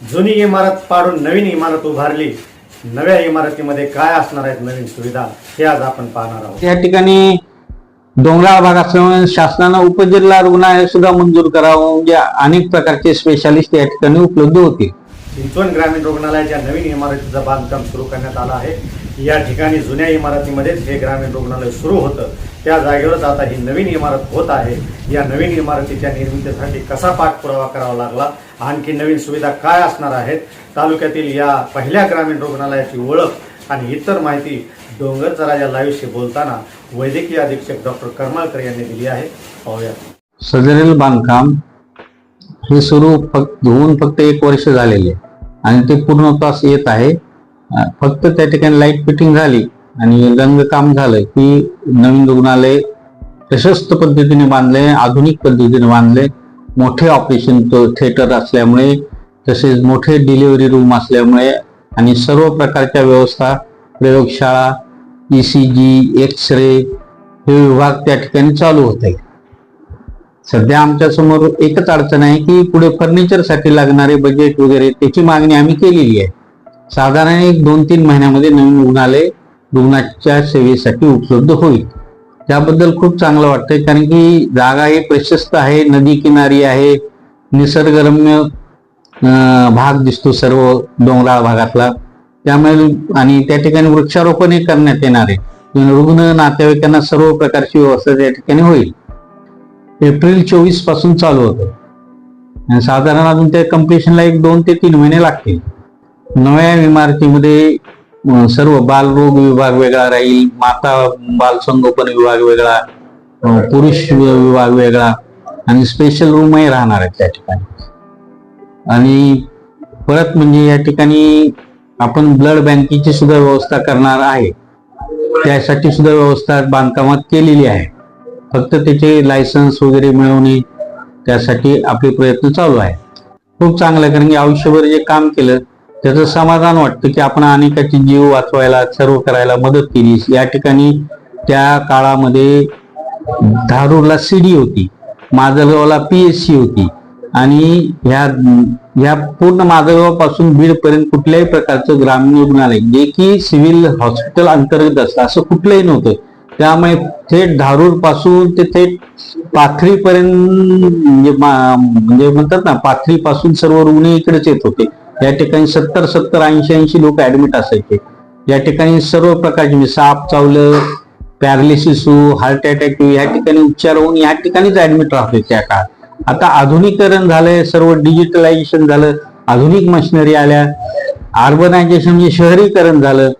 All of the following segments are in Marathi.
जुनी इमारत पाडून नवीन इमारत उभारली नव्या इमारतीमध्ये काय असणार आहेत नवीन सुविधा हे आज आपण पाहणार आहोत. या ठिकाणी डोंगराळ भाग असल्यामुळे शासनानं उपजिल्हा रुग्णालय सुद्धा मंजूर करावं. म्हणजे अनेक प्रकारचे स्पेशालिस्ट या ठिकाणी उपलब्ध होतील. चिंचवण ग्रामीण रुग्णालयाच्या नवीन इमारतीचं बांधकाम सुरू करण्यात आलं आहे. या ठिकाणी जुन्या इमारतीमध्येच हे ग्रामीण रुग्णालय सुरू होतं. त्या जागेवरच आता ही नवीन इमारत होत आहे. या नवीन इमारतीच्या निर्मितीसाठी कसा पाठपुरावा करावा लागला? आणखी नवीन सुविधा काय असणार आहेत? तालुक्यातील या पहिल्या ग्रामीण रुग्णालयाची ओळख आणि इतर माहिती डोंगरचा राजा लाईव्हशी बोलताना वैद्यकीय अधीक्षक डॉक्टर करमळकर यांनी दिली आहे. पाहूया सदरील बांधकाम हे सुरू फक्त होऊन फक्त एक वर्ष झालेले आहे. आणि ते पूर्णत्वास येत आहे. फक्त त्या ठिकाणी लाइट फिटिंग झाली. आणि रंगकाम झालं की नवीन रुग्णालय प्रशस्त पद्धतीने बांधले आधुनिक पद्धतीने बांधले. मोठे ऑपरेशन थिएटर असल्यामुळे तसेच मोठे डिलिव्हरी रूम असल्यामुळे आणि सर्व प्रकारच्या व्यवस्था प्रयोगशाळा E C G X ray हे विभाग त्या ठिकाणी चालू होते. सध्या आमच्यासमोर एकच अडचण आहे की पुढे फर्निचरसाठी लागणारे बजेट वगैरे त्याची मागणी आम्ही केलेली आहे. साधारण एक दोन तीन महिन्यामध्ये नवीन रुग्णालय रुग्णाच्या सेवेसाठी उपलब्ध होईल. त्याबद्दल खूप चांगलं वाटतंय कारण की जागा ही प्रशस्त आहे नदी किनारी आहे निसर्गरम्य भाग दिसतो सर्व डोंगराळ भागातला. त्यामुळे आणि त्या ठिकाणी वृक्षारोपणही करण्यात येणार आहे. म्हणजे रुग्ण नातेवाईकांना सर्व प्रकारची व्यवस्था त्या ठिकाणी होईल. एप्रिल चोवीसपासून चालू होतं. आणि साधारण अजून त्या कम्प्लिशनला एक दोन ते तीन महिने लागतील. नव्या इमारतीमध्ये सर्व बालरोग विभाग वेगळा राहील माता बाल संगोपन विभाग वेगळा पुरुष विभाग वेगळा आणि स्पेशल रूमही राहणार आहेत त्या ठिकाणी. आणि परत म्हणजे या ठिकाणी आपण ब्लड बँकेची सुद्धा व्यवस्था करणार आहे. त्यासाठी सुद्धा व्यवस्था बांधकामात केलेली आहे. फक्त त्याचे लायसन्स वगैरे मिळवणे त्यासाठी आपले प्रयत्न चालू आहे. खूप चांगलं कारण की आयुष्यभर जे काम केलं त्याचं समाधान वाटतं की आपण अनेकाची जीव वाचवायला सर्व करायला मदत केली. या ठिकाणी त्या काळामध्ये धारूरला सीडी होती माजलगावला पीएससी होती आणि ह्या ह्या पूर्ण माजलगावपासून बीडपर्यंत कुठल्याही प्रकारचं ग्रामीण रुग्णालय जे की सिव्हिल हॉस्पिटल अंतर्गत असतं असं कुठलंही नव्हतं. त्यामुळे थेट धारूरपासून ते थेट पाथरीपर्यंत म्हणजे म्हणजे म्हणतात ना पाथरीपासून सर्व रुग्ण इकडेच येत होते. या ठिकाणी सत्तर सत्तर ऐंशी ऐंशी लोक ऍडमिट असायचे. या ठिकाणी सर्व प्रकारचे म्हणजे साप चावलं पॅरालिसिस हार्ट अटॅक या ठिकाणी उपचार होऊन या ठिकाणीच ऍडमिट राहते त्या काळात. आता आधुनिकरण झालंय सर्व डिजिटलायझेशन झालं आधुनिक मशिनरी आल्या अर्बनायझेशन म्हणजे शहरीकरण झालं.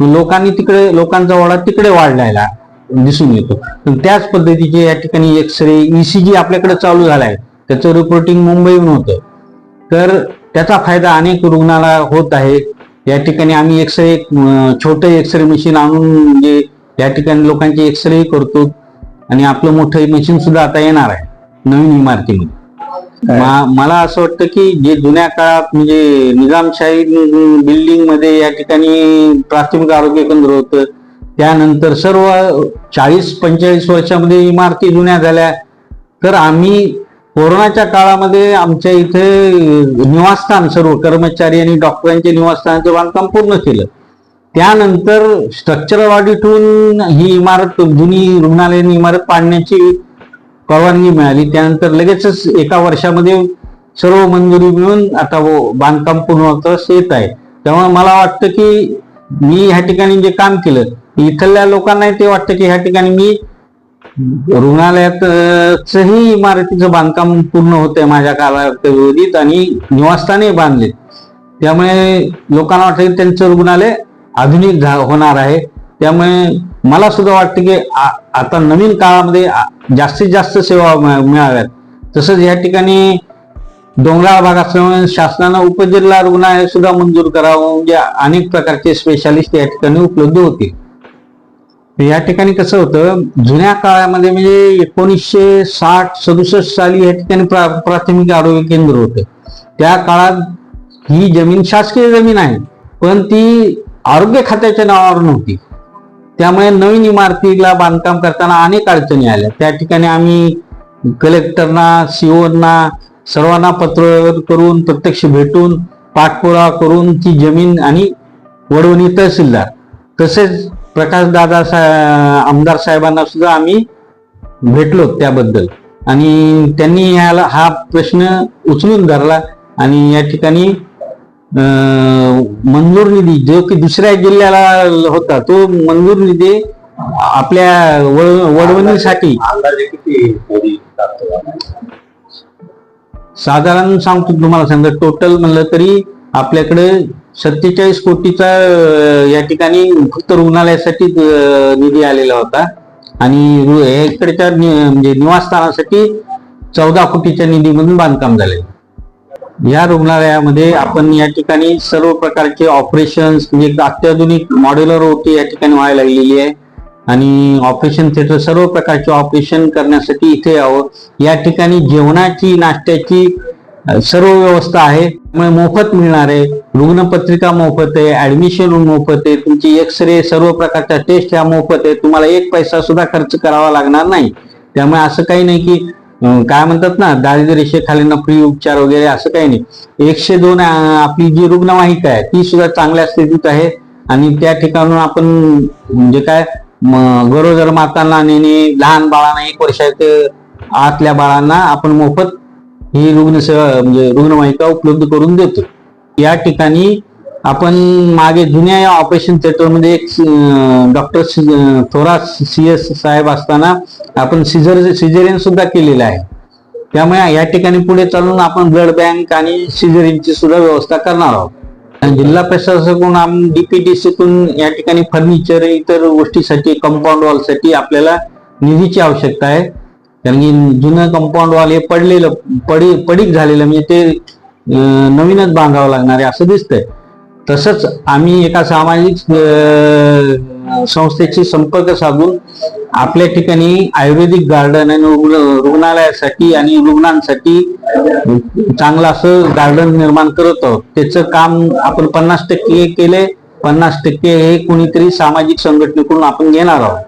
लोकांनी तिकडे लोकांचा वाडा तिकडे वाढलायला दिसून येतो. पण त्याच पद्धतीचे या ठिकाणी एक्स रे ईसीजी आपल्याकडे चालू झालाय. त्याचं रिपोर्टिंग मुंबईहून होतं. तर त्याचा फायदा अनेक रुग्णाला होत आहे. या ठिकाणी आम्ही एक्सरे छोटं एक्सरे मशीन आणून म्हणजे या ठिकाणी लोकांचे एक्सरे करतो. आणि आपलं मोठं मशीन सुद्धा आता येणार आहे नवीन इमारतीमध्ये. मला असं वाटतं की जे जुन्या काळात म्हणजे निजामशाही बिल्डिंगमध्ये या ठिकाणी प्राथमिक आरोग्य केंद्र होतं. त्यानंतर सर्व चाळीस पंचेचाळीस वर्षामध्ये इमारती जुन्या झाल्या. तर आम्ही कोरोनाच्या काळामध्ये आमच्या इथे निवासस्थान सर्व कर्मचारी आणि डॉक्टरांचे निवासस्थानाचं बांधकाम पूर्ण केलं. त्यानंतर स्ट्रक्चरल ऑडिटहून ही इमारत जुनी रुग्णालयीन इमारत पाडण्याची परवानगी मिळाली. त्यानंतर लगेचच एका वर्षामध्ये सर्व मंजुरी मिळून आता हो बांधकाम पूर्णत्वास येत आहे. त्यामुळे मला वाटतं की मी ह्या ठिकाणी जे काम केलं इथल्या लोकांनाही ते वाटतं की ह्या ठिकाणी मी रुग्णालयातही इमारतीचं बांधकाम पूर्ण होतंय माझ्या कालावधीत आणि निवासस्थाने बांधले त्यामुळे लोकांना वाटतं की त्यांचं रुग्णालय आधुनिक झा- होणार आहे. त्यामुळे मला सुद्धा वाटतं की आता नवीन काळामध्ये जास्तीत जास्त सेवा मिळाव्यात. तसंच या ठिकाणी डोंगराळ भाग असल्यामुळे शासनानं उपजिल्हा रुग्णालय सुद्धा मंजूर करावं म्हणजे अनेक प्रकारचे स्पेशालिस्ट या ठिकाणी उपलब्ध होतील. या ठिकाणी कसं होतं जुन्या काळामध्ये म्हणजे एकोणीसशे साठ सदुसष्ट साली या ठिकाणी प्रा- प्राथमिक आरोग्य केंद्र होतं. त्या काळात ही जमीन शासकीय जमीन आहे पण ती आरोग्य खात्याच्या नावावर नव्हती. त्यामुळे नवीन इमारतीला बांधकाम करताना अनेक अडचणी आल्या. त्या ठिकाणी आम्ही कलेक्टरना सीओना सर्वांना पत्र करून प्रत्यक्ष भेटून पाठपुरावा करून ती जमीन आणि वडवणी तहसीलदार. तसेच प्रकाश दादा आमदार साहेबांना सुद्धा आम्ही भेटलो त्याबद्दल. आणि त्यांनी ह्याला हा प्रश्न उचलून धरला आणि या ठिकाणी मंजूर निधी जो की दुसऱ्या जिल्ह्याला होता तो मंजूर निधी आपल्या वड- वडवणीसाठी साधारण सांगतो तुम्हाला सांगा टोटल म्हणलं तरी आपल्याकडे सत्तेचाळीस कोटीचा या ठिकाणी फक्त रुग्णालयासाठी निधी आलेला होता. आणि इकडच्या नि- म्हणजे निवासस्थानासाठी चौदा कोटीच्या निधीमधून बांधकाम झाले. या रुग्णालयामध्ये आपण या ठिकाणी सर्व प्रकारचे ऑपरेशन्स म्हणजे अत्याधुनिक मॉड्युलर ओटी या ठिकाणी व्हायला लागलेली आहे. आणि ऑपरेशन थिएटर सर्व प्रकारचे ऑपरेशन करण्यासाठी इथे यावं. या ठिकाणी जेवणाची नाश्त्याची सर्व व्यवस्था आहे. त्यामुळे मोफत मिळणार आहे. रुग्णपत्रिका मोफत आहे. ऍडमिशन मोफत आहे. तुमची एक्सरे सर्व प्रकारच्या टेस्ट ह्या मोफत आहे. तुम्हाला एक पैसा सुद्धा खर्च करावा लागणार नाही. त्यामुळे असं काही नाही की काय म्हणतात ना दारिद्र्य रेषेखालींना फ्री उपचार वगैरे असं काही नाही. एकशे दोन आपली जी रुग्णवाहिका आहे ती सुद्धा चांगल्या स्थितीत आहे. आणि त्या ठिकाणून आपण म्हणजे काय गरोदर मातांना नेणे लहान बाळांना एक वर्षाच्या आतल्या बाळांना आपण मोफत ही रुग्णसेवा म्हणजे रुग्णवाहिका उपलब्ध करून देतो. या ठिकाणी आपण मागे जुन्या या ऑपरेशन थिएटरमध्ये एक डॉक्टर थोरा सी एस साहेब असताना आपण सिझर सिझेरियन सुद्धा केलेलं आहे. त्यामुळे या ठिकाणी पुढे चालून आपण ब्लड बँक आणि सिझेरियनची सुद्धा व्यवस्था करणार आहोत. आणि जिल्हा प्रशासनाकडून डीपीडीसीतून या ठिकाणी फर्निचर इतर गोष्टीसाठी कंपाऊंड वॉलसाठी आपल्याला निधीची आवश्यकता आहे. कारण की जुनं कंपाऊंड वॉल हे पडलेलं पडी पडीक झालेलं म्हणजे ते नवीनच बांधावं लागणार आहे असं दिसतंय. तसंच आम्ही एका सामाजिक संस्थेशी संपर्क साधून आपल्या ठिकाणी आयुर्वेदिक गार्डन आणि रुग्ण- रुग्णालयासाठी आणि रुग्णांसाठी चांगलं असं गार्डन निर्माण करत आहोत. त्याचं काम आपण पन्नास टक्के केले पन्नास टक्के हे कुणीतरी सामाजिक संघटनेकडून आपण घेणार आहोत.